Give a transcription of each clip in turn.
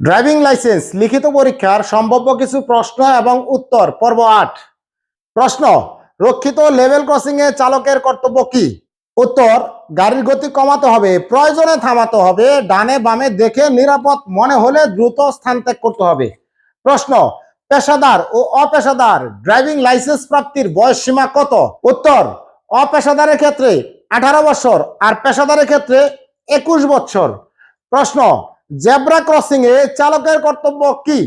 Driving licence লিখিত পরীক্ষার সম্ভাব্য কিছু প্রশ্ন এবং উত্তর। পর্ব আট। প্রশ্ন, রক্ষিত লেভেল ক্রসিং এ চালকের কর্তব্য কি? উত্তর, গাড়ির গতি কমাতে হবে, প্রয়োজনে থামাতে হবে, ডানে বামে দেখে নিরাপদ মনে হলে দ্রুত স্থান ত্যাগ করতে হবে। প্রশ্ন, পেশাদার ও অপেশাদার ড্রাইভিং লাইসেন্স প্রাপ্তির বয়স সীমা কত? উত্তর, অপেশাদারের ক্ষেত্রে আঠারো বছর আর পেশাদারের ক্ষেত্রে একুশ বছর। প্রশ্ন জেব্রা ক্রসিং এ চালকের কর্তব্য কি?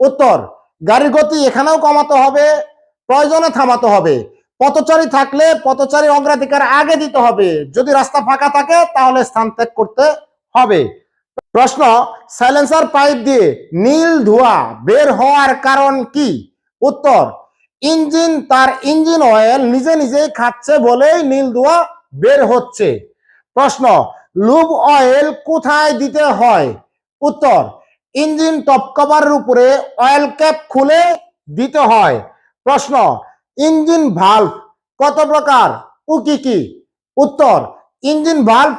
উত্তর, গাড়ির গতি এখানেও কমাতে হবে, প্রয়োজনে থামাতে হবে। পথচারী থাকলে পথচারী অগ্রাধিকার আগে দিতে হবে। যদি রাস্তা ফাঁকা থাকে, তাহলে স্থান ত্যাগ করতে হবে। প্রশ্ন, সাইলেন্সার পাইপ দিয়ে নীল ধোঁয়া বের হওয়ার কারণ কি? উত্তর, ইঞ্জিন তার ইঞ্জিন অয়েল নিজে নিজেই খাচ্ছে বলেই নীল ধোঁয়া বের হচ্ছে। প্রশ্ন লুব অয়েল কোথায় দিতে হয়? উত্তর, ইঞ্জিন টপ কভারের উপরে অয়েল ক্যাপ খুলে দিতে হয়। প্রশ্ন, ইঞ্জিন ভালভ কত প্রকার ও কি কি? উত্তর, ইঞ্জিন ভালভ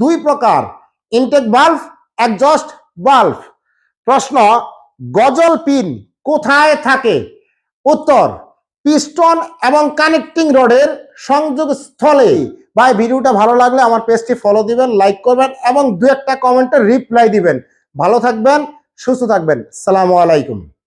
দুই প্রকার ইনটেক ভালভ একজস্ট ভালভ প্রশ্ন, গজল পিন কোথায় থাকে? উত্তর পিস্টন এবং কানেক্টিং রডের সংযোগ স্থলে ভাই, ভিডিওটা ভালো লাগলে আমার পেজটি ফলো দিবেন লাইক করবেন এবং দু একটা কমেন্টে রিপ্লাই দিবেন। ভালো থাকবেন, সুস্থ থাকবেন। সালামু আলাইকুম।